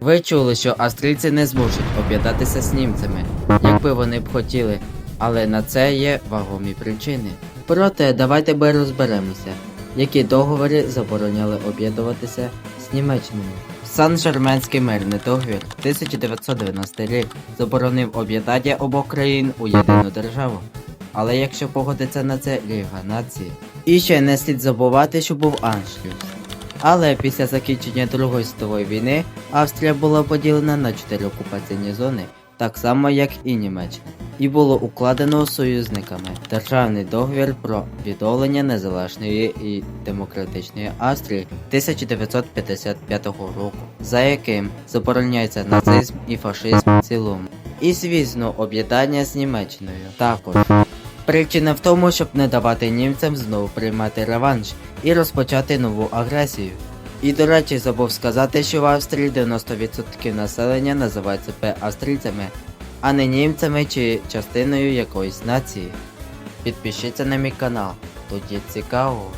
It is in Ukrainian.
Ви чули, що австрійці не зможуть об'єднатися з німцями, якби вони б хотіли, але на це є вагомі причини. Проте давайте би розберемося, які договори забороняли об'єднуватися з Німеччиною. Сан-Жерменський мирний договір 1990 рік заборонив об'єднання обох країн у єдину державу. Але якщо погодиться на це Ліга нації. І ще не слід забувати, що був Аншлюс. Але після закінчення Другої світової війни Австрія була поділена на чотири окупаційні зони, так само як і Німеччина, і було укладено союзниками державний договір про відновлення незалежної і демократичної Австрії 1955 року, за яким забороняється нацизм і фашизм в цілому. І звісно, об'єднання з Німеччиною також. Причина в тому, щоб не давати німцям знову приймати реванш і розпочати нову агресію. І до речі, забув сказати, що в Австрії 90% населення називають себе австрійцями, а не німцями чи частиною якоїсь нації. Підпишіться на мій канал, тут є цікаво.